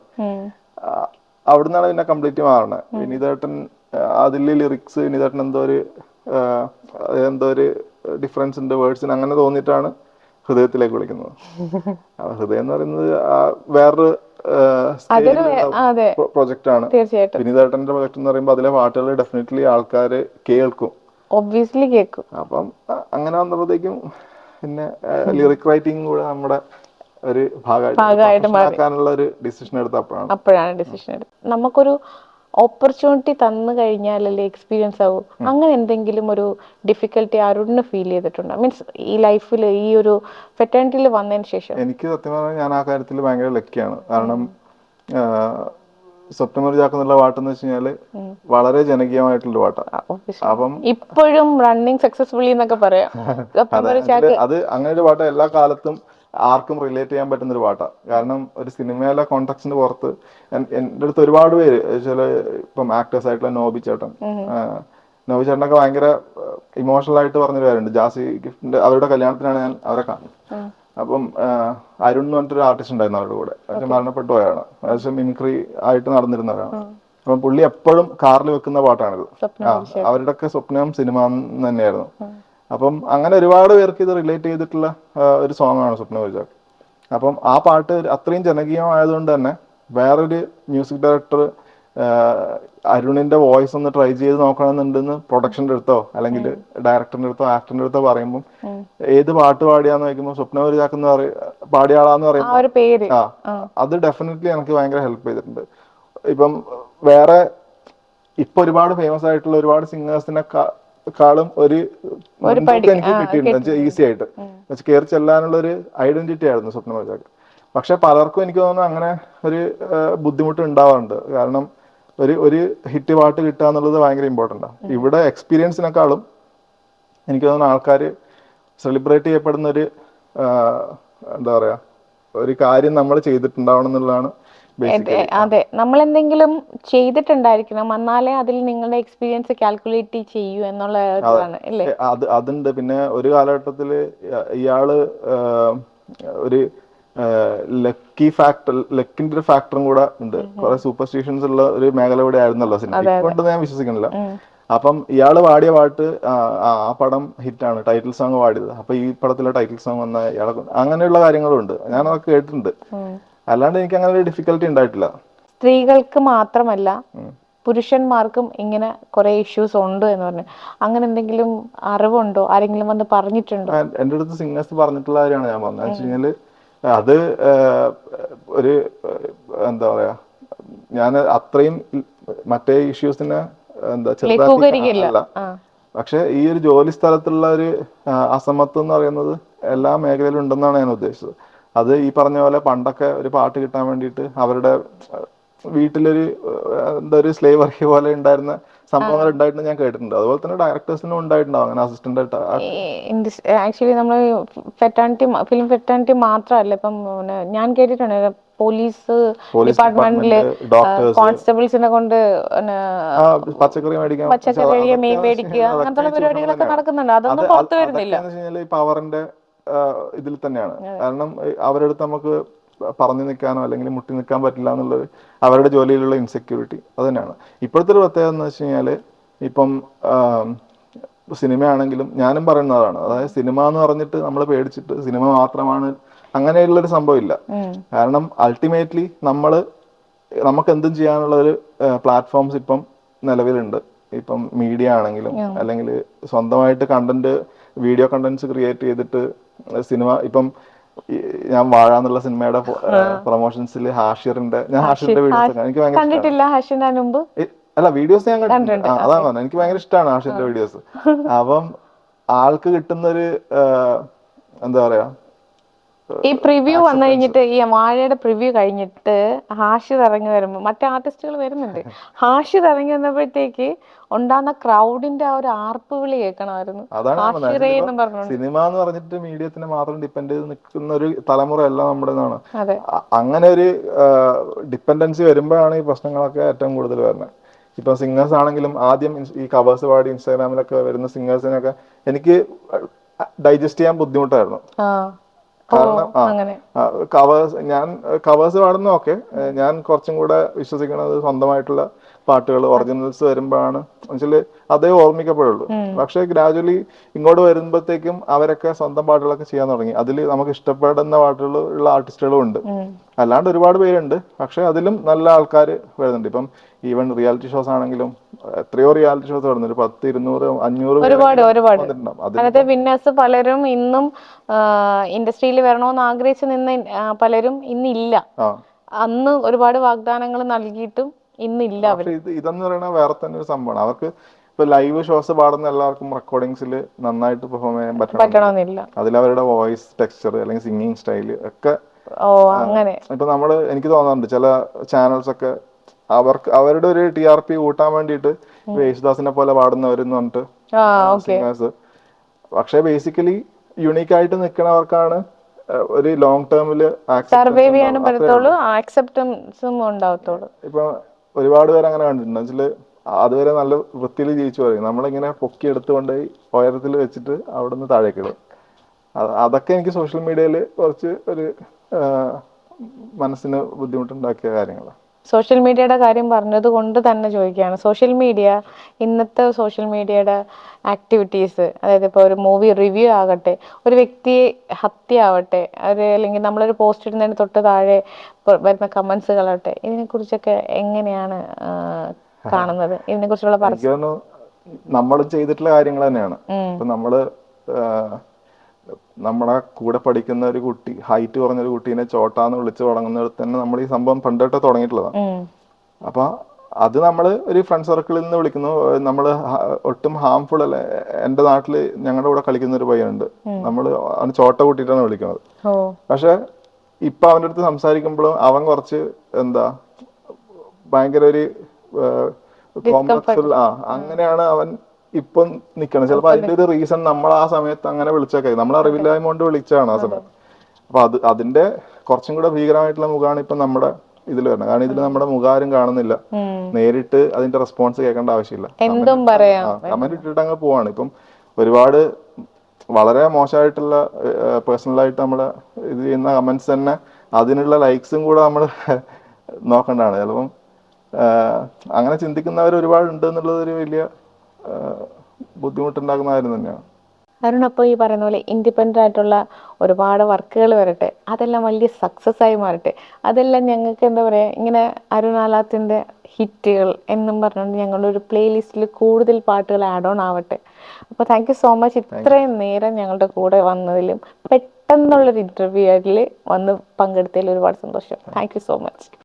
അവിടുന്നാണ് പിന്നെ കംപ്ലീറ്റ് മാറണത്. വിനീതേട്ടൻ അതിലെ ലിറിക്സ് വിനീതേട്ടൻ എന്തോ ഒരു എന്തോ ഒരു ഡിഫറൻസ് ഉണ്ട് വേർഡ്സിന് അങ്ങനെ തോന്നിയിട്ടാണ് ഹൃദയത്തിലേക്ക് വിളിക്കുന്നത്. [laughs] ഹൃദയം എന്ന് പറയുന്നത് വേറൊരു പ്രൊജക്ട് പ്രൊജക്റ്റ് ആണ്. വിനീതേട്ടന്റെ പ്രൊജക്ട് എന്ന് പറയുമ്പോൾ അതിലെ പാട്ടുകൾ ഡെഫിനറ്റ്ലി ആൾക്കാർ കേൾക്കും. ഒബ്വിയസ്ലി കേൾക്കും അപ്പം അങ്ങനെ വന്നപ്പോഴത്തേക്കും പിന്നെ ലിറിക് റൈറ്റിംഗ് കൂടെ നമ്മുടെ ഒരു ഭാഗമായിട്ട് ആക്കാനുള്ള ഒരു ഡിസിഷൻ എടുത്ത അപ്പോഴാണ്. അപ്പോഴാണ് ഡിസിഷൻ എടുത്തത്. നമുക്കൊരു ഓപ്പർച്യൂണിറ്റി തന്നു കഴിഞ്ഞാലല്ലേ എക്സ്പീരിയൻസ് ആവും? അങ്ങനെ എന്തെങ്കിലും ഒരു ഡിഫിക്കൽട്ടി അരുണിന് ഫീൽ ചെയ്തിട്ടുണ്ടോ? മീൻസ് ഈ ലൈഫിൽ ഈ ഒരു ഫെറ്റേണിറ്റിയിൽ വന്നതിന് ശേഷം. എനിക്ക് സത്യം പറഞ്ഞാൽ ഞാൻ ആ കാര്യത്തിൽ ഭയങ്കര ലക്കിയാണ് കാരണം സെപ്റ്റംബർ ജാക്ക് എന്നുള്ള പാട്ടെന്ന് വെച്ച് കഴിഞ്ഞാൽ വളരെ ജനകീയമായിട്ടുള്ള പാട്ടാണ്. അപ്പം ഇപ്പോഴും റണ്ണിങ് സക്സസ്ഫുള്ളി എന്നൊക്കെ പറയാം. [laughs] അത്. അങ്ങനെ ഒരു പാട്ട് എല്ലാ കാലത്തും ആർക്കും റിലേറ്റ് ചെയ്യാൻ പറ്റുന്ന ഒരു പാട്ടാണ് കാരണം ഒരു സിനിമയിലെ കോൺടാക്സിന് പുറത്ത് എൻ- എന്റെ അടുത്ത് ഒരുപാട് പേര് ചില ഇപ്പം ആക്ടേഴ്സ് ആയിട്ടുള്ള നോബി ചേട്ടൻ. നോബി ചേട്ടനൊക്കെ ഭയങ്കര ഇമോഷണൽ ആയിട്ട് പറഞ്ഞൊരു കാര്യമുണ്ട്. ജാസി ഗിഫ്റ്റിന്റെ അവരുടെ കല്യാണത്തിനാണ് ഞാൻ അവരെ കാണുന്നത്. അപ്പം അരുൺ എന്ന് പറഞ്ഞിട്ടൊരു ആർട്ടിസ്റ്റ് ഉണ്ടായിരുന്നു അവരുടെ കൂടെ. പക്ഷെ മരണപ്പെട്ടു പോയാണ് പക്ഷെ മിമിക്രി ആയിട്ട് നടന്നിരുന്നവരാണ് അപ്പം പുള്ളി എപ്പോഴും കാറിൽ വെക്കുന്ന പാട്ടാണിത്. ആ അവരുടെ ഒക്കെ സ്വപ്നം സിനിമ തന്നെയായിരുന്നു. അപ്പം അങ്ങനെ ഒരുപാട് പേർക്ക് ഇത് റിലേറ്റ് ചെയ്തിട്ടുള്ള ഒരു സോങ് ആണ് സ്വപ്ന വിജാക്ക് അപ്പം ആ പാട്ട് അത്രയും ജനകീയമായതുകൊണ്ട് തന്നെ വേറൊരു മ്യൂസിക് ഡയറക്ടർ അരുണിന്റെ വോയിസ് ഒന്ന് ട്രൈ ചെയ്ത് നോക്കണമെന്നുണ്ടെന്ന് പ്രൊഡക്ഷന്റെ അടുത്തോ അല്ലെങ്കിൽ ഡയറക്ടറിന്റെ അടുത്തോ ആക്ടറിന്റെ അടുത്തോ പറയുമ്പോൾ ഏത് പാട്ട് പാടിയാന്ന് ചോദിക്കുമ്പോൾ സ്വപ്ന വിജാക്ക് എന്ന് പറയും പാടിയ ആളാന്ന് പറയുമ്പോൾ ആ അത് ഡെഫിനറ്റ്ലി എനിക്ക് ഭയങ്കര ഹെൽപ്പ് ചെയ്തിട്ടുണ്ട്. ഇപ്പം വേറെ ഇപ്പൊ ഒരുപാട് ഫേമസ് ആയിട്ടുള്ള ഒരുപാട് സിംഗേഴ്സിനെ കാളും ഒരു എനിക്ക് കിട്ടിയിട്ടുണ്ട്. ഈസി ആയിട്ട്. കയറി ചെല്ലാനുള്ള ഒരു ഐഡന്റിറ്റി ആയിരുന്നു സ്വപ്ന മജാക്ക് പക്ഷെ പലർക്കും എനിക്ക് തോന്നുന്നു അങ്ങനെ ഒരു ബുദ്ധിമുട്ട് ഉണ്ടാവാറുണ്ട്. കാരണം ഒരു ഒരു ഹിറ്റ് പാട്ട് കിട്ടുക എന്നുള്ളത് ഭയങ്കര ഇമ്പോർട്ടന്റ് ആണ് ഇവിടെ എക്സ്പീരിയൻസിനെക്കാളും എനിക്ക് തോന്നുന്നു ആൾക്കാർ സെലിബ്രേറ്റ് ചെയ്യപ്പെടുന്ന ഒരു എന്താ പറയുക ഒരു കാര്യം നമ്മൾ ചെയ്തിട്ടുണ്ടാവണം എന്നുള്ളതാണ് അതെ. നമ്മൾ എന്തെങ്കിലും ചെയ്തിട്ടുണ്ടായിരിക്കണം. എന്നാലേ അതിൽ നിങ്ങളുടെ എക്സ്പീരിയൻസ് കാൽക്കുലേറ്റ് ചെയ്യൂ എന്നുള്ള അത്. അതുണ്ട്. പിന്നെ ഒരു കാലഘട്ടത്തിൽ ഇയ- ഇയാൾ ഒരു ലക്കി ഫാക്ടർ ലക്കിന്റെ ഒരു ഫാക്ടറും കൂടെ ഉണ്ട്. കുറെ സൂപ്പർസ്റ്റിഷൻസ് ഉള്ള ഒരു മേഖല കൂടെ ആയിരുന്നല്ലോ സിനിമ. ഇപ്പൊ ഞാൻ വിശ്വസിക്കുന്നില്ല. അപ്പം ഇയാൾ പാടിയ പാട്ട് ആ പടം ഹിറ്റാണ്. ടൈറ്റിൽ സോങ് പാടിയത്. അപ്പൊ ഈ പടത്തിലെ ടൈറ്റിൽ സോങ് വന്ന ഇയാളെ അങ്ങനെയുള്ള കാര്യങ്ങളുണ്ട്. ഞാൻ അതൊക്കെ കേട്ടിട്ടുണ്ട്. അല്ലാണ്ട് എനിക്ക് അങ്ങനെ ഒരു ഡിഫിക്കൽട്ടി ഉണ്ടായിട്ടില്ല. സ്ത്രീകൾക്ക് മാത്രമല്ല പുരുഷന്മാർക്കും ഇങ്ങനെ കുറെ ഇഷ്യൂസ് ഉണ്ട് എന്ന് പറഞ്ഞു. അങ്ങനെ എന്തെങ്കിലും അറിവുണ്ടോ? ആരെങ്കിലും വന്ന് പറഞ്ഞിട്ടുണ്ടോ? എന്റെ എന്റെ അടുത്ത് സിംഗേഴ്സ് പറഞ്ഞിട്ടുള്ള കാര്യമാണ് ഞാൻ പറഞ്ഞത്. വെച്ച് കഴിഞ്ഞാൽ അത് ഒരു എന്താ പറയാ ഞാൻ അത്രയും മറ്റേ ഇഷ്യൂസിനെ എന്താ ആ. പക്ഷെ ഈ ഒരു ജോലി സ്ഥലത്തുള്ള ഒരു അസമത്വം എന്ന് പറയുന്നത് എല്ലാ മേഖലയിലും ഉണ്ടെന്നാണ് ഞാൻ ഉദ്ദേശിച്ചത്. അത് ഈ പറഞ്ഞ പോലെ പണ്ടൊക്കെ ഒരു പാട്ട് കിട്ടാൻ വേണ്ടിയിട്ട് അവരുടെ വീട്ടിലൊരു എന്താ ഒരു സ്ലേവ് വർക്ക് പോലെ ഉണ്ടായിരുന്ന സംഭവങ്ങൾ ഉണ്ടായിട്ട് ഞാൻ കേട്ടിട്ടുണ്ട്. അതുപോലെ തന്നെ ഡയറക്ടേഴ്സിനും ഉണ്ടായിട്ടുണ്ടാവും അങ്ങനെ അസിസ്റ്റന്റ് ആയിട്ട്. ആക്ച്വലി നമ്മൾ ഫെറ്റാണിറ്റി ഫിലിം ഫെറ്റാണിറ്റി മാത്രമല്ല ഇപ്പം ഞാൻ കേട്ടിട്ടുണ്ട് പോലീസ് ഡിപ്പാർട്ട്മെന്റിൽ കോൺസ്റ്റബിൾസിനെ കൊണ്ട് പച്ചക്കറി മേടിക്കാൻ പച്ചക്കറി മേടിക്കുക അങ്ങനത്തെ പരിപാടികളൊക്കെ നടക്കുന്നുണ്ട്. അതൊന്നും അത് പുറത്തു വരുന്നില്ല. പവറിന്റെ ഇതിൽ തന്നെയാണ്. കാരണം ഈ അവരുടെ അടുത്ത് നമുക്ക് പറഞ്ഞു നിൽക്കാനോ അല്ലെങ്കിൽ മുട്ടി നിൽക്കാൻ പറ്റില്ല എന്നുള്ളത് അവരുടെ ജോലിയിലുള്ള ഇൻസെക്യൂരിറ്റി അത് തന്നെയാണ്. ഇപ്പോഴത്തെ ഒരു പ്രത്യേകത എന്ന് വെച്ച് കഴിഞ്ഞാൽ ഇപ്പം സിനിമയാണെങ്കിലും ഞാനും പറയുന്നതാണ്. അതായത് സിനിമ എന്ന് പറഞ്ഞിട്ട് നമ്മൾ പേടിച്ചിട്ട് സിനിമ മാത്രമാണ് അങ്ങനെയുള്ളൊരു സംഭവം ഇല്ല. കാരണം അൾട്ടിമേറ്റ്ലി നമ്മൾ നമുക്ക് എന്തും ചെയ്യാനുള്ള ഒരു പ്ലാറ്റ്ഫോംസ് ഇപ്പം നിലവിലുണ്ട്. ഇപ്പം മീഡിയ ആണെങ്കിലും അല്ലെങ്കിൽ സ്വന്തമായിട്ട് കണ്ടന്റ് വീഡിയോ കണ്ടന്റ്സ് ക്രിയേറ്റ് ചെയ്തിട്ട് സിനിമ ഇപ്പം ഞാൻ വാഴ എന്നുള്ള സിനിമയുടെ പ്രൊമോഷൻസിൽ ഹാഷിറിന്റെ ഞാൻ ഹാഷിറിന്റെ വീഡിയോസ് എനിക്ക് ഭയങ്കര ഹഷിന്റെ അല്ല വീഡിയോസ് ഞാൻ അതാണ് പറഞ്ഞത്. എനിക്ക് ഭയങ്കര ഇഷ്ടമാണ് ഹാഷിറിന്റെ വീഡിയോസ്. അപ്പം ആൾക്ക് കിട്ടുന്നൊരു എന്താ പറയാ ഈ പ്രിവ്യൂ വന്നു കഴിഞ്ഞിട്ട് ഈ വാഴയുടെ പ്രിവ്യൂ കഴിഞ്ഞിട്ട് ഹാഷിർ ഇറങ്ങി വരുമ്പോൾ മറ്റേ ആർട്ടിസ്റ്റുകൾ വരുന്നുണ്ട്. ഹാഷിർ ഇറങ്ങി വന്നപ്പോഴത്തേക്ക് ഉണ്ടാകുന്ന ക്രൗഡിന്റെ ആ ഒരു ആർപ്പ് വിളി കേൾക്കണമായിരുന്നു. സിനിമ എന്ന് പറഞ്ഞിട്ട് മീഡിയത്തിനെ മാത്രം ഡിപ്പെൻഡ് ചെയ്ത് നിൽക്കുന്ന ഒരു തലമുറ അല്ല നമ്മുടെ അങ്ങനെ ഒരു ഡിപ്പെൻഡൻസി വരുമ്പോഴാണ് ഈ പ്രശ്നങ്ങളൊക്കെ ഏറ്റവും കൂടുതൽ വരുന്നത്. ഇപ്പൊ സിംഗേഴ്സ് ആണെങ്കിലും ആദ്യം ഈ കവേഴ്സ് പാടി ഇൻസ്റ്റാഗ്രാമിലൊക്കെ വരുന്ന സിംഗേഴ്സിനൊക്കെ എനിക്ക് ഡൈജസ്റ്റ് ചെയ്യാൻ ബുദ്ധിമുട്ടായിരുന്നു. കാരണം ആ കവേഴ്സ് ഞാൻ കവേഴ്സ് പാടുന്ന ഓക്കെ ഞാൻ കുറച്ചും കൂടെ വിശ്വസിക്കുന്നത് സ്വന്തമായിട്ടുള്ള പാട്ടുകൾ ഒറിജിനൽസ് വരുമ്പോഴാണ്. എന്നുവെച്ചാൽ അതേ ഓർമ്മിക്കപ്പെടുള്ളൂ. പക്ഷെ ഗ്രാജുവലി ഇങ്ങോട്ട് വരുമ്പോഴത്തേക്കും അവരൊക്കെ സ്വന്തം പാട്ടുകളൊക്കെ ചെയ്യാൻ തുടങ്ങി. അതിൽ നമുക്ക് ഇഷ്ടപ്പെടുന്ന പാട്ടുകൾ ഉള്ള ആർട്ടിസ്റ്റുകളും ഉണ്ട്. അല്ലാണ്ട് ഒരുപാട് പേരുണ്ട്. പക്ഷെ അതിലും നല്ല ആൾക്കാർ വരുന്നുണ്ട്. ഇപ്പം ഈവൻ റിയാലിറ്റി ഷോസ് ആണെങ്കിലും എത്രയോ റിയാലിറ്റി ഷോസ് വരുന്നുണ്ട്. പത്ത് ഇരുന്നൂറ് അഞ്ഞൂറ് ഒരുപാട് ഒരുപാട്. അതിനകത്തെ വിന്നേഴ്സ് പലരും ഇന്നും ഇൻഡസ്ട്രിയിൽ വരണമെന്ന് ആഗ്രഹിച്ചു നിന്ന് പലരും ഇന്നില്ല. അന്ന് ഒരുപാട് വാഗ്ദാനങ്ങൾ നൽകിയിട്ടും ഇന്നില്ല അവർ. ഇത് ഇതെന്ന് പറയുന്നത് വേറെ തന്നെ ഒരു സംഭവമാണ്. അവർക്ക് ഇപ്പൊ ലൈവ് ഷോസ് പാടുന്ന എല്ലാവർക്കും റെക്കോർഡിങ്സിൽ നന്നായിട്ട് പെർഫോം ചെയ്യാൻ പറ്റണമെന്നില്ല അതിൽ അവരുടെ വോയിസ് ടെക്സ്ചർ അല്ലെങ്കിൽ സിംഗിങ് സ്റ്റൈൽ ഒക്കെ ഓ അങ്ങനെ. ഇപ്പൊ നമ്മൾ എനിക്ക് തോന്നാറുണ്ട് ചില ചാനൽസ് ഒക്കെ അവർക്ക് അവരുടെ ഒരു ടി ആർ പി കൂട്ടാൻ വേണ്ടിയിട്ട് ഇപ്പൊ യേശുദാസിനെ പോലെ പാടുന്നവരെന്ന് പറഞ്ഞിട്ട് സിംഗേഴ്സ് പക്ഷെ ബേസിക്കലി യുണീക്ക് ആയിട്ട് നിൽക്കുന്നവർക്കാണ് ഒരു ലോങ് ടേമിൽ സർവൈവ് ചെയ്യാനും പറ്റത്തുള്ളൂ ആക്സെപ്റ്റൻസും ഉണ്ടാവത്തുള്ളൂ. ഇപ്പൊ ഒരുപാട് പേര് അങ്ങനെ കണ്ടിട്ടുണ്ട്. വെച്ചാൽ അതുവരെ നല്ല വൃത്തിയിൽ ജീവിച്ചു പറയും നമ്മളിങ്ങനെ പൊക്കി എടുത്തുകൊണ്ട് ഉയരത്തിൽ വെച്ചിട്ട് അവിടുന്ന് താഴേക്ക് ഇടും. അതൊക്കെ എനിക്ക് സോഷ്യൽ മീഡിയയിൽ കുറച്ച് ഒരു മനസ്സിന് ബുദ്ധിമുട്ടുണ്ടാക്കിയ കാര്യങ്ങളാണ് സോഷ്യൽ മീഡിയയുടെ കാര്യം പറഞ്ഞത് കൊണ്ട് തന്നെ ചോദിക്കുകയാണ്. സോഷ്യൽ മീഡിയ ഇന്നത്തെ സോഷ്യൽ മീഡിയയുടെ ആക്ടിവിറ്റീസ് അതായത് ഇപ്പോൾ ഒരു മൂവി റിവ്യൂ ആകട്ടെ ഒരു വ്യക്തിയെ ഹത്യ ആവട്ടെ ഒരു അല്ലെങ്കിൽ നമ്മളൊരു പോസ്റ്റ് ഇടുന്നതിന് തൊട്ട് താഴെ വരുന്ന കമൻസുകളാവട്ടെ ഇതിനെക്കുറിച്ചൊക്കെ എങ്ങനെയാണ് കാണുന്നത്? ഇതിനെക്കുറിച്ചുള്ള നമ്മൾ ചെയ്തിട്ടുള്ള കാര്യങ്ങൾ തന്നെയാണ്. നമ്മൾ നമ്മുടെ കൂടെ പഠിക്കുന്ന ഒരു കുട്ടി ഹൈറ്റ് കുറഞ്ഞ ഒരു കുട്ടീനെ ചോട്ടാന്ന് വിളിച്ച് തുടങ്ങുന്നിടത്ത് തന്നെ നമ്മൾ ഈ സംഭവം പണ്ടോട്ടെ തുടങ്ങിയിട്ടുള്ളതാണ്. അപ്പൊ അത് നമ്മൾ ഒരു ഫ്രണ്ട് സർക്കിളിൽ നിന്ന് വിളിക്കുന്നു. നമ്മൾ ഒട്ടും ഹാംഫുൾ അല്ല. എന്റെ നാട്ടിൽ ഞങ്ങളുടെ കൂടെ കളിക്കുന്ന ഒരു പയ്യനുണ്ട് നമ്മൾ അവന് ചോട്ട കൂട്ടിയിട്ടാണ് വിളിക്കുന്നത്. പക്ഷെ ഇപ്പൊ അവന്റെ അടുത്ത് സംസാരിക്കുമ്പോഴും അവൻ കുറച്ച് എന്താ ഭയങ്കര ഒരു കോംപ്ലക്സ് ആ അങ്ങനെയാണ് അവൻ ഇപ്പം നിക്കണം ചിലപ്പോ അതിന്റെ ഒരു റീസൺ നമ്മൾ ആ സമയത്ത് അങ്ങനെ വിളിച്ചൊക്കെ. നമ്മൾ അറിവില്ലായ്മ കൊണ്ട് വിളിച്ചാണ് ആ സമയത്ത് അപ്പൊ അത് അതിന്റെ കുറച്ചും കൂടെ ഭീകരമായിട്ടുള്ള മുഖമാണ് ഇപ്പൊ നമ്മുടെ ഇതിൽ വരുന്നത്. കാരണം ഇതിൽ നമ്മുടെ മുഖാരും കാണുന്നില്ല. നേരിട്ട് അതിന്റെ റെസ്പോൺസ് കേൾക്കേണ്ട ആവശ്യമില്ല. എന്തും പറയാം. കമന്റ് ഇട്ടിട്ട് അങ്ങ് പോവാണ്. ഇപ്പം ഒരുപാട് വളരെ മോശമായിട്ടുള്ള പേഴ്സണലായിട്ട് നമ്മൾ ഇത് ചെയ്യുന്ന കമന്റ്സ് തന്നെ അതിനുള്ള ലൈക്സും കൂടെ നമ്മൾ [laughs] നോക്കേണ്ടതാണ് ചിലപ്പം അങ്ങനെ ചിന്തിക്കുന്നവർ ഒരുപാട് ഉണ്ട് എന്നുള്ളത് ഒരു വലിയ ബുദ്ധിമുട്ടുണ്ടാക്കുന്ന കാര്യം തന്നെയാണ്. അരുൺ അപ്പോൾ ഈ പറയുന്ന പോലെ ഇൻഡിപെൻഡന്റ് ആയിട്ടുള്ള ഒരുപാട് വർക്കുകൾ വരട്ടെ അതെല്ലാം വലിയ സക്സസ് ആയി മാറട്ടെ. അതെല്ലാം ഞങ്ങൾക്ക് എന്താ പറയുക ഇങ്ങനെ അരുണാലാത്തിന്റെ ഹിറ്റുകൾ എന്നും പറഞ്ഞുകൊണ്ട് ഞങ്ങളുടെ ഒരു പ്ലേലിസ്റ്റിൽ കൂടുതൽ പാട്ടുകൾ ആഡ് ഓൺ ആവട്ടെ. അപ്പോൾ താങ്ക് യു സോ മച്ച് ഇത്രയും നേരം ഞങ്ങളുടെ കൂടെ വന്നതിലും പെട്ടെന്നുള്ളൊരു ഇന്റർവ്യൂവിൽ വന്ന് പങ്കെടുത്തതിൽ ഒരുപാട് സന്തോഷം. Thank you so much